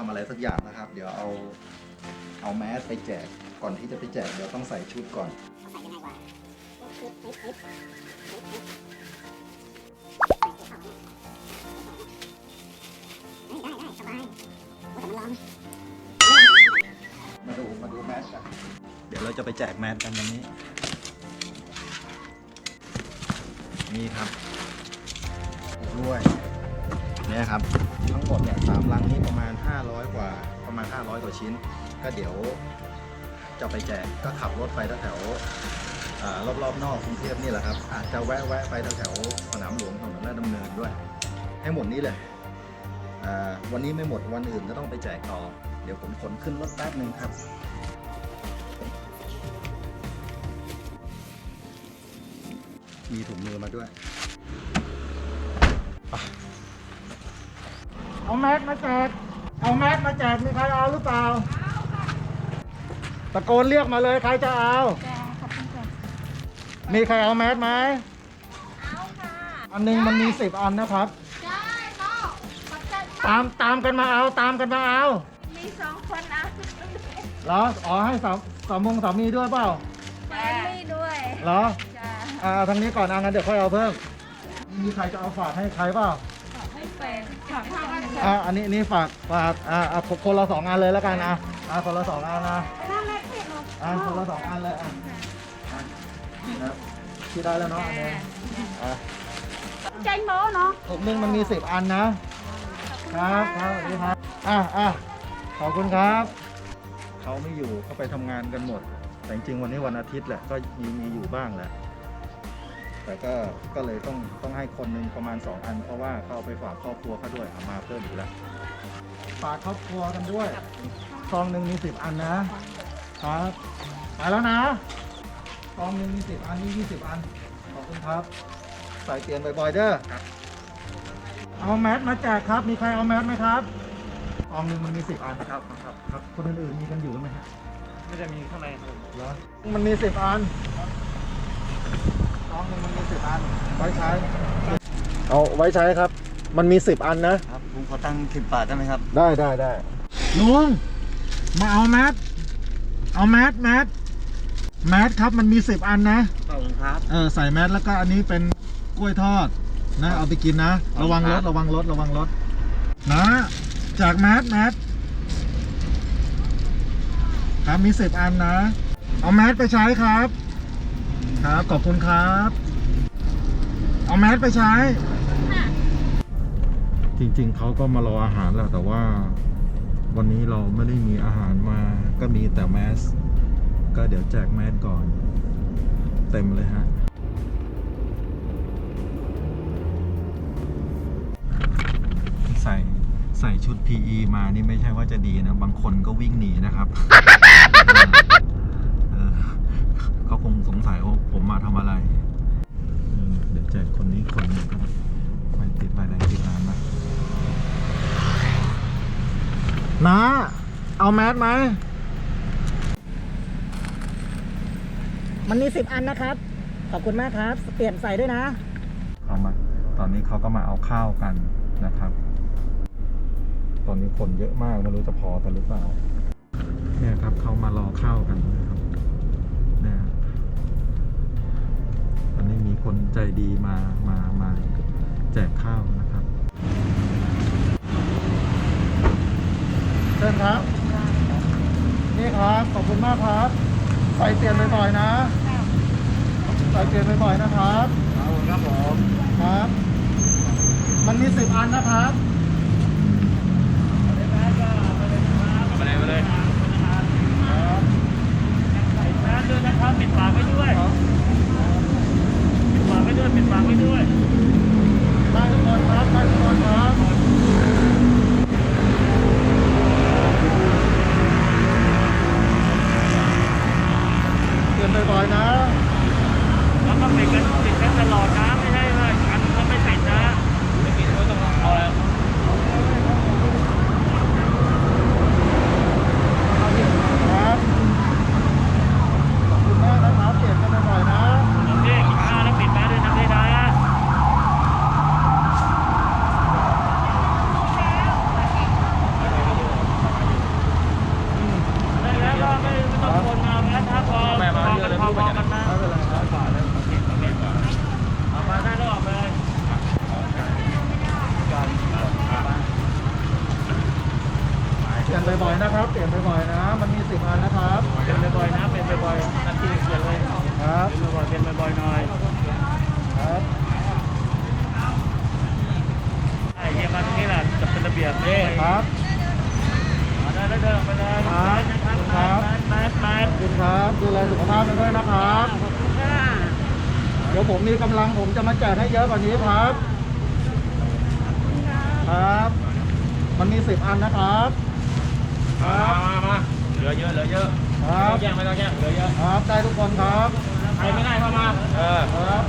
ต้องทำอะไรสักอย่างนะครับ เดี๋ยวเอาเอาแมสไปแจกก่อนที่จะไปแจกเดี๋ยวต้องใส่ชุดก่อนใส่ยังไงวะได้ได้สบายโอ้แต่มันร้อนมาดูมาดูแมสกันเดี๋ยวเราจะไปแจกแมสกันวันนี้ นี่ครับด้วย เนี่ยครับทั้งหมดเนี่ยสามลังนี้ประมาณ 500 กว่าประมาณ 500กว่าชิ้น ก็เดี๋ยวจะไปแจกก็ขับรถไปแถวๆอ่ารอบๆนอกกรุงเทพนี่แหละครับ อาจจะแวะแวะไปแถวสนามหลวงถนนราชดำเนินด้วย ให้หมดนี้เลยวันนี้ไม่หมดวันอื่นก็ต้องไปแจกต่อ เดี๋ยวผมขนขึ้นรถแป๊บหนึ่งครับมีถุงมือมาด้วย เอาแมสมาแจก เอาแมสมาแจกมีใครเอาหรือเปล่า ตะโกนเรียกมาเลยใครจะเอามีใครเอาแมสไหม เอาค่ะอันหนึงมันมีสิบอันนะครับ ได้ก็ปัจจัยตามตามกันมาเอาตามกันมาเอามีสองคนเอาเหรออ๋อให้สามสามมงสามีด้วยเปล่าแฟนนี่ด้วยเหรอ จ้าอ่าทางนี้ก่อนอะงั้นเดี๋ยวค่อยเอาเพิ่ม มีใครจะเอาฝากให้ใครเปล่าให้ แฟนขอข้าวกันอ่าอันนี้นี่ฝากฝากอ่าอ่าคนละสองอันเลยแล้วกันอะอ่าคนละสองอันนะน่ารักที่หนูอ่าคนละสองอันเลยอะอะนี่ครับที่ได้แล้วเนาะอันนี้อะใจโมเนาะถุงหนึงมันมีสิบอันนะครับครับสวัสดีครับอะอะขอบคุณครับ เขาไม่อยู่เขาไปทำงานกันหมด แต่จริงๆวันนี้วันอาทิตย์แหละก็มีมีอยู่บ้างแหละ แต่ก็ก็เลยต้องต้องให้คนหนึ่งประมาณ 2 อัน เพราะว่าเขาเอาไปฝากครอบครัวเขาด้วยเอามาเพิ่มอีกแล้วฝากครอบครัวกันด้วยซองหนึ่งมีสิบอันนะครับไปแล้วนะซองหนึ่งมีสิบอันนี่ยี่สิบอันขอบคุณครับใส่เตียนบ่อยๆเด้อเอาแมสมาแจกครับ มีใครเอาแมสไหมครับซองหนึ่งมันมีสิบอันครับครับครับคนอื่นๆมีกันอยู่ไหมฮะไม่ได้มีข้างในครับเหรอมันมีสิบอันซ องหนึ่งมันมีสิบอันไว้ใช้เอาไว้ใช้ครับ มันมีสิบอันนะ ครับผมขอตั้งสิบบาทได้ไหมครับ ได้ได้ได้ลุงมาเอาแมสเอาแมสแมสแมสครับมันมีสิบอันนะ ขอบคุณครับ เออใส่แมสแล้วก็อันนี้เป็นกล้วยทอดนะเอาไปกินนะ ระวังรถระวังรถระวังรถนะจากแมสแมสครับมีสิบอันนะ เอาแมสไปใช้ครับ ครับ ขอบคุณครับ เอาแมสไปใช้จริงๆ เขาก็มารออาหารแหละแต่ว่าวันนี้เราไม่ได้มีอาหารมา ก็มีแต่แมส ก็เดี๋ยวแจกแมสก่อน เต็มเลยฮะ ใส่ใส่ชุด PE มานี่ไม่ใช่ว่าจะดีนะ บางคนก็วิ่งหนีนะครับเออ เขาคงสงสัยว่าผมมาทำอะไรอืมเดี๋ยวแจกคนนี้คนหนึงก็ได้ไม่ติดไปไหนติดนานมากนะเอาแมสไหม มันมีสิบอันนะครับ ขอบคุณมากครับ เปลี่ยนใส่ด้วยนะเอามา ตอนนี้เขาก็มาเอาข้าวกันนะครับ ตอนนี้คนเยอะมากไม่รู้จะพอกันหรือเปล่า เนี่ยครับเขามารอข้าวกันนะครับ คนใจดีมามามาแจกข้าวนะครับเชิญครับ นี่ครับ ขอบคุณมากครับ ใส่เตียนบ่อยๆนะ ใส่เตียนบ่อยๆนะครับครับผมครับ มันมีสิบอันนะครับมาเลยมาเลย ร้านด้วยนะครับปิดปากไว้ด้วยปิดปากไว้ด้วยปิดปากไว้ด้วย ได้ทุกคนครับ ได้ทุกคนครับ เตือนบ่อยๆนะ แล้วก็ปิดกันปิดกันตลอดนะไม่ใช่ว่าอันก็ไม่ปิดนะไม่ปิดก็ต้องเอาแล้ว ครับ ขอบคุณมากนะครับเปลี่ยนกันบ่อยๆนะ โอเคกินข้าวแล้วปิดแม่ด้วยนะพี่นะ พอกันนะ ไม่เป็นไรครับ เอามาได้แล้วออกเลย เปลี่ยนบ่อยๆนะครับ เปลี่ยนบ่อยๆนะ มันมีสิบอันนะครับ เป็นบ่อยๆนะเป็นบ่อยๆนาทีเปลี่ยนเลย ครับ เป็นบ่อยๆเป็นบ่อยๆหน่อย ครับ ไอ้เยี่ยมาตรงนี้แหละ จะเป็นระเบียบเลยครับมาได้แล้วเดินไปเลยครับครับแมสแมสขอบคุณครับดูแลสุขภาพกันด้วยนะครับเดี๋ยวผมมีกำลังผมจะมาแจกให้เยอะกว่านี้ครับ ครับ มันมีสิบอันนะครับครับมามาเหลือเยอะเหลือเยอะครับแย่งไม่ต้องแย่งเหลือเยอะครับได้ทุกคนครับใครไม่ได้เข้ามาเออครับ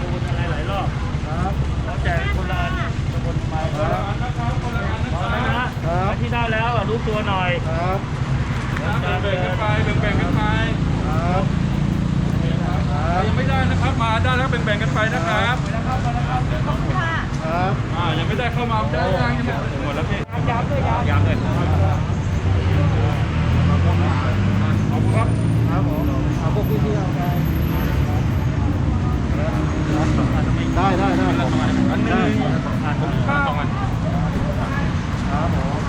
ดูอะไรหลายรอบ ครับ แล้วแจกคนละอันคนมา ครับ พอแล้วนะครับ ที่ได้แล้วอะรู้ ตัวหน่อยครับแบ่งกันไปแบ่งๆกันไปครับครับยังไม่ได้นะครับมาได้แล้วแบ่งๆกันไปนะครับครับอ่ายังไม่ได้เข้ามาได้ยังยังไม่หมดแล้วพี่ย้ำเลยย้ำเลยขอบคุณครับครับผมเอาพวกพี่ๆเอาไปได้ได้ได้ผมอันหนึงผมข้าวอันครับผมอ๋อครับผม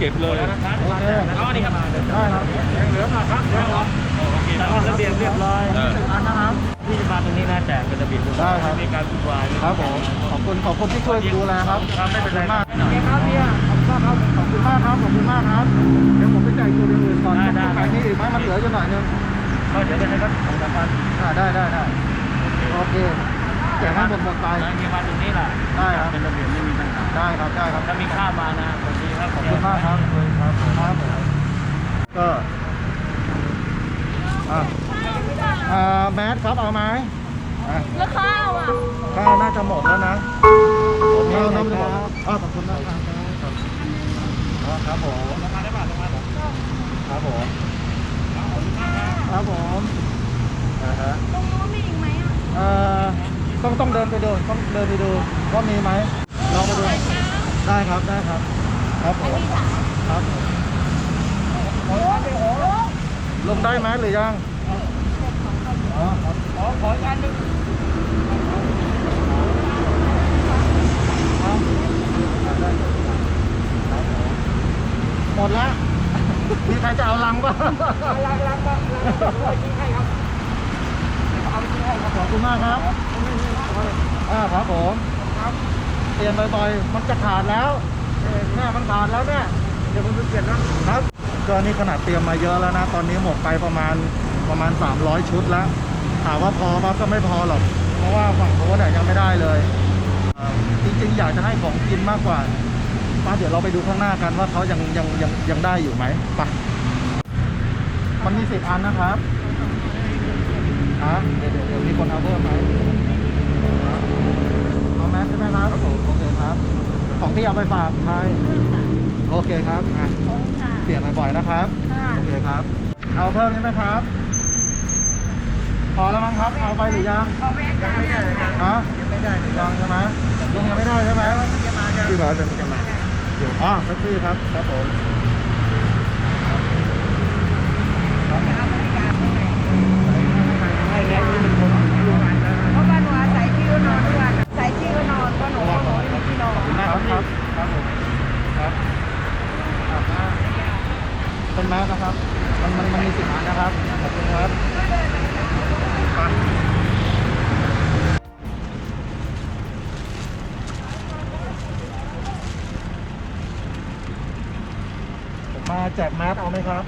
เก็บเลยโอเคเอาอันนี้ครับได้ครับยังเหลือมาครับยังเหรอแต่ว่าระเบียบเรียบร้อยอันนะครับที่จะมาตรงนี้นะแจกเป็นระเบียบเยอยได้ครับไม่มีการวุ่นวายครับผมขอบคุณขอบคุณที่ช่วยดูแลครับครับไม่เป็นไรขอบคุณมากหน่อยครับพี่ขอบคุณมากครับขอบคุณมากครับขอบคุณมากครับเดี๋ยวผมไปจ่ายตัวอื่นก่อนได้ได้ขายนี่อีกไหมมันเหลืออยู่หน่อยนึงก็เดี๋ยวกันนะครับสองสามพันอ่าได้ได้ได้โอเคแจกให้หมดหมดไปนะที่มาตรงนี้แหละได้ครับเป็นระเบียบ ไม่มีปัญหาได้ครับได้ครับ ถ้ามีข้าวมานะสวัสดีครับขอบคุณมากครับครับครับผมก็อะอ่าแมสครับเอาไหมอะแล้วข้าวอะข้าวน่าจะหมดแล้วนะข้าวน่าจะหมดแล้วอ๋อขอบคุณมากครับอ๋อครับผมมาได้ป่ะมาได้ป่ะครับผมครับผมอ่าฮะตรงนู้นมีอีกไหมอะเอ่อต้องต้องเดินไปดูต้องเดินไปดูว่ามีไหม ลองไปดูได้ครับได้ครับ ครับผมครับลงได้ไหมหรือยังอ๋อครับขอขอกอันหนึงหมดแล้วมีใครจะเอาลังป่ะลังลังป่ะลังให้ครับเอาไปให้ครับขอบคุณมากครับอ่าครับผม ลี่ยนบ่อยๆมันจะขาดแล้วแม่มันขาดแล้วเนี่ยเดี๋ยวผมจะเปลี่ยนนะครับ ก็นี่ขนาดเตรียมมาเยอะแล้วนะ ตอนนี้หมดไปประมาณประมาณ 300 ชุดแล้วถามว่าพอมั้ยก็ไม่พอหรอก เพราะว่าฝั่งโน้นเนี่ยยังไม่ได้เลยเอ่อจริงๆ อยากจะให้ของกินมากกว่ามาเดี๋ยวเราไปดูข้างหน้ากันว่าเขายังยังยังยังได้อยู่ไหมไปมันมีสิบอันนะครับอะเดี๋ยวเดี๋ยวเดี๋ยวมีคนเอาเพิ่มไหมเอา แมสใช่ไหมครับโอเคครับ ของที่เอาไปฝากใครโอเคครับอะค่ะเปลี่ยนบ่อยๆนะครับค่ะโอเคครับ เอาเพิ่มใช่ไหมครับพอแล้วมั้งครับ เอาไปหรือยังยังไม่ได้ฮะยังไม่ได้ยังใช่ไหมลุงยังไม่ได้ใช่ไหมพี่บอกจะจะมาอ๋อสักทีครับครับผมครับ ให้แล้วนี่เป็นคนรู้งานแล้ว เพราะบ้านหนูอาศัยที่นอนด้วยใส่ที่นอนก็หนูก็หนูไม่มีที่นอน ครับครับครับผมครับครับ เป็นแมสนะครับ มันมันมันมีสิบอันนะครับ ขอบคุณครับผมมาแจกแมสเอาไหมครับ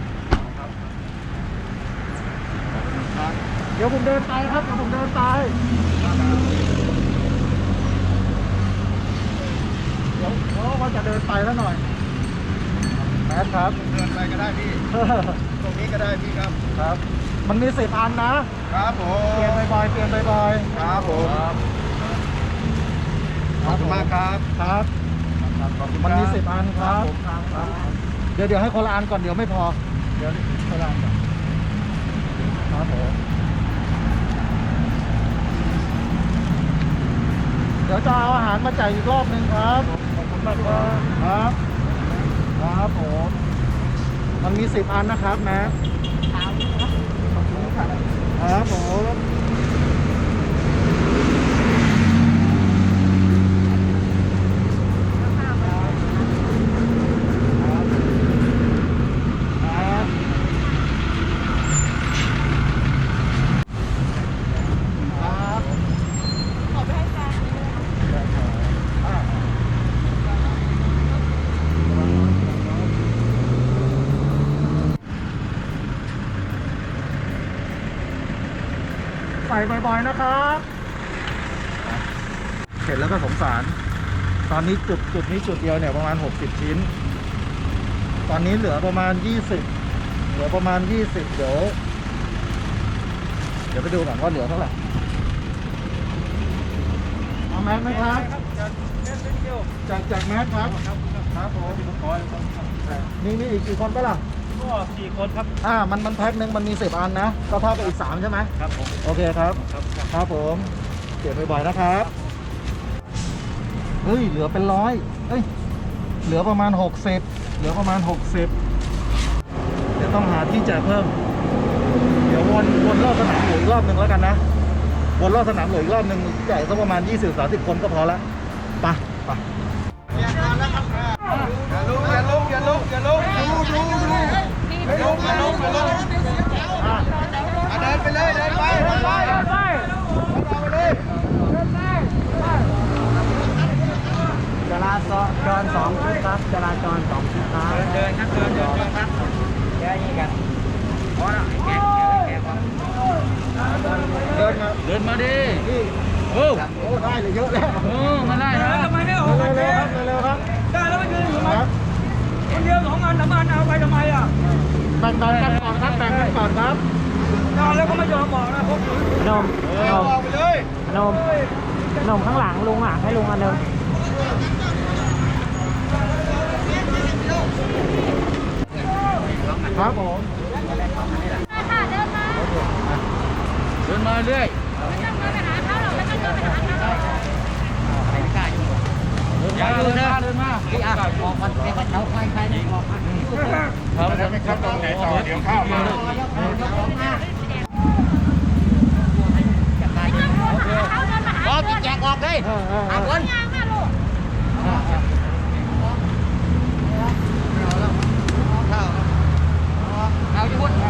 เดี๋ยวผมเดินไปครับ เดี๋ยวผมเดินไปเดี๋ยวเดี๋ยวว่าจะเดินไปแล้วหน่อย แมสครับเดินไปก็ได้พี่ ตรงนี้ก็ได้พี่ครับ ครับ มันมีสิบอันนะ ครับผเปลี่ยนมบ่อยๆ เปลี่ยนบ่อยครับผมๆขอบคุณมากครับ ครับ ขอบคุณมันมีครับสิบอันครับครับครับ เดี๋ยวเดี๋ยวให้คนละอันก่อนเดี๋ยวไม่พอ เดี๋ยวคนละอันก่อนครับผมเดี๋ยวจะเอาอาหารมาจ่ายอีกรอบหนึ่งครับ ขอบคุณมากครับ ครับครับผมมันมีสิบอันนะครับนะรับผมครับครับ ขอไปให้แฟน ได้ครับอ่า ใส่บ่อยๆนะครับเห็นแล้วก็สงสาร ตอนนี้จุดจุดนี้จุดเดียวเนี่ยประมาณ 60 ชิ้น ตอนนี้เหลือประมาณ 20 เหลือประมาณ 20 เดี๋ยว เดี๋ยวไปดูก่อนว่าเหลือเท่าไหร่เอาแม็กไหมครับ จากจากแม็กครับ ครับผมนี่นี่อีกกี่คนปะล่ะ ก็สี่คนครับ อ่ามันมันแพ็คหนึ่งมันมีสิบอันนะก็เท่ากับอีกสามใช่ไหมครับผม โอเคครับ ครับครับครับผมเก็บบ่อยๆนะครับเฮ้ยเหลือเป็นร้อยเฮ้ยเหลือประมาณ60เหลือประมาณ60เดี๋ยวต้องหาที่แจกเพิ่ม เดี๋ยววนวนรอบสนามหลวงอีกรอบหนึ่งแล้วกันนะวนรอบสนามหลวงอีกรอบหนึ่งแจกสักประมาณ20-30คนก็พอละไป ลุกอย่าลุกอย่าลุกอะเดินไปเลยเดินไปเดินไปเดินไปเดินไปเลย จราจรสองชุดครับจราจรสองชุดครับ เดินครับเดินเดินเดินครับ แค่นี้กัน พอละแกะแกะแกะ เดินมา เดินมาดิ นี่ โอ้ โอ้ได้เลยเยอะแล้ว โอ้มาได้นะทำไมไม่ออก เร็วๆครับเร็วๆครับ ได้แล้วไม่ยืนอยู่ ครับ คนเดียวสองอันสามอันเอาไปทำไมอะ แบ่งๆกันก่อนครับแบ่งกันก่อนครับ เอาแล้วก็ไม่ยอมบอกนะพวก นม เออออกไปเลย นมนมข้างหลังลุงอะ ให้ลุงอันหนึงครับผมค่ะเดินมาเดินมาเรื่อยไม่ต้องเดินไปหาเขาหรอกไม่ต้องเดินไปหาเขาหรอกอย่าเดินนะเดินมาพี่อะบอกกันเดี๋ยวเขาใครใครเนี่ยบอกกันครับแล้วไม่ครับตรงไหนต่อเดี๋ยวข้าวมา เขาเดินมาหาบอกพี่แจกออกเลยเออเออเอเอาอคนงานมาลูกเอาทุกคนเ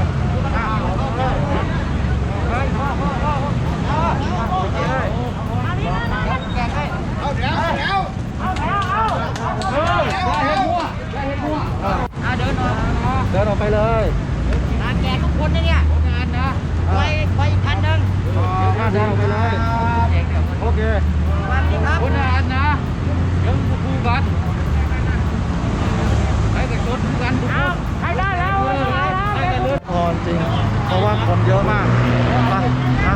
อาเดี๋ยวเดี๋ยวอะเดินออกเดินออกไปเลยอะแจกทุกคนนะเนี่ยงานนะไปไปอีกคันหนึ่งอ่าเดินออกไปเลยแจกเดี๋ยว โอเคสวัสดีครับคนละอันนะ เดี๋ยวคู่กันให้กับชนคู่กันทุกคนใครได้แล้วให้กันเลยพอจริง เพราะว่าคนเยอะมากไปอะ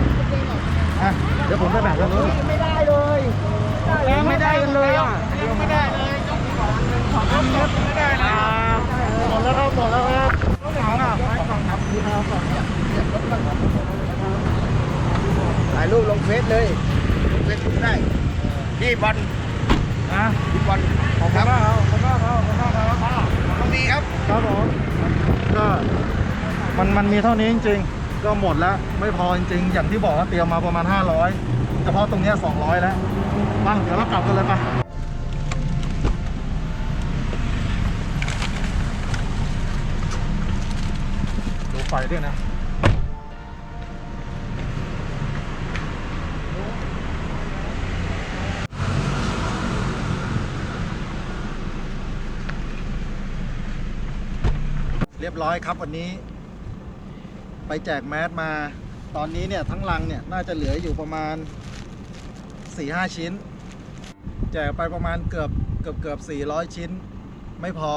อะเดี๋ยวผมจะแบ่งกันเลยไม่ได้เลยยังไม่ได้กันเลยอะไม่ได้เลยยกก่อนขอรถไม่ได้เลยหมดแล้วครับหมดแล้วครับถ่ายรูปลงเฟซเลย นี่บอลนะพี่บอลขอบคุณมากครับขอบคุณมากครับขอบคุณมากครับต้องมีครับครับผมก็มันมันมีเท่านี้จริง ๆ ก็หมดแล้วไม่พอจริงๆ อย่างที่บอกว่าเตรียมมาประมาณ 500เฉพาะตรงเนี้ย200 แล้วบ้างเดี๋ยวเรากลับกันเลยปะดูไฟด้วยนะ เรียบร้อยครับวันนี้ ไปแจกแมสมา ตอนนี้เนี่ยทั้งลังเนี่ยน่าจะเหลืออยู่ประมาณ4-5ชิ้น แจกไปประมาณเกือบเกือบเกือบ400 ชิ้น ไม่พอ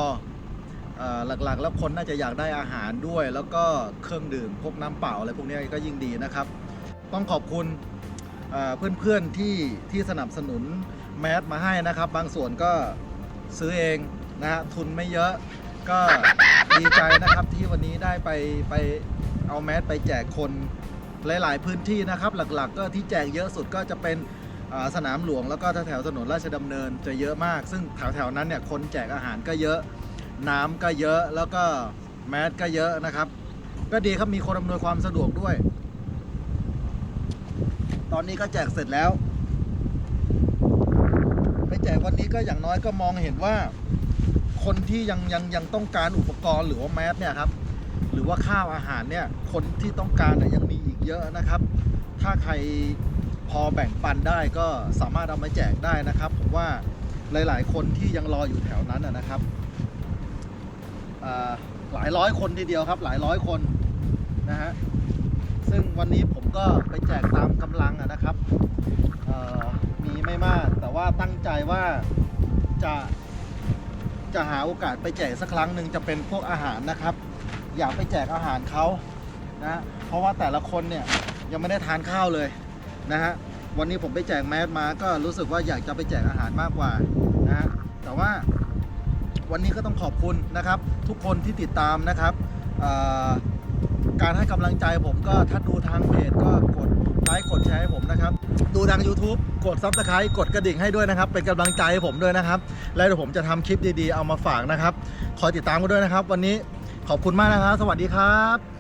อหลักๆ แล้วคนน่าจะอยากได้อาหารด้วย แล้วก็เครื่องดื่มพวกน้ำเปล่าอะไรพวกนี้ก็ยิ่งดีนะครับ ต้องขอบคุณเอ่อเพื่อนๆที่ที่สนับสนุนแมสมาให้นะครับ บางส่วนก็ซื้อเองนะฮะทุนไม่เยอะก็ ดีใจนะครับที่วันนี้ได้ไปไปเอาแมสไปแจกคนหลาย ๆ พื้นที่นะครับ หลักๆ ก็ที่แจกเยอะสุดก็จะเป็นสนามหลวงแล้วก็แถวถนนราชดำเนินจะเยอะมาก ซึ่งแถวๆนั้นเนี่ยคนแจกอาหารก็เยอะ น้ำก็เยอะแล้วก็แมสก็เยอะนะครับ ก็ดีครับมีคนอำนวยความสะดวกด้วย ตอนนี้ก็แจกเสร็จแล้ว ไปแจกวันนี้ก็อย่างน้อยก็มองเห็นว่า คนที่ยังยังยังต้องการอุปกรณ์หรือว่าแมสเนี่ยครับหรือว่าข้าวอาหารเนี่ยคนที่ต้องการเนี่ยยังมีอีกเยอะนะครับ ถ้าใครพอแบ่งปันได้ก็สามารถเอามาแจกได้นะครับผมว่าหลาย ๆ คนที่ยังรออยู่แถวนั้นนะครับหลายร้อยคนทีเดียวครับ หลายร้อยคนนะฮะซึ่งวันนี้ผมก็ไปแจกตามกำลังนะครับมีไม่มากแต่ว่าตั้งใจว่าจะ จะหาโอกาสไปแจกสักครั้งหนึ่งจะเป็นพวกอาหารนะครับ อยากไปแจกอาหารเขานะเพราะว่าแต่ละคนเนี่ยยังไม่ได้ทานข้าวเลยนะฮะวันนี้ผมไปแจกแมสมาก็รู้สึกว่าอยากจะไปแจกอาหารมากกว่านะฮะแต่ว่าวันนี้ก็ต้องขอบคุณนะครับ ทุกคนที่ติดตามนะครับการให้กำลังใจผมก็ถ้าดูทางเพจก็กด ลค์กดแชร์ให้ผมนะครับ ดูทาง YouTube กดซับสไครต์กดกระดิ่งให้ด้วยนะครับ เป็นกำลังใจให้ผมด้วยนะครับ แล้วเดี๋ยวผมจะทำคลิปดีๆเอามาฝากนะครับ คอยติดตามกันด้วยนะครับ วันนี้ขอบคุณมากนะครับ สวัสดีครับ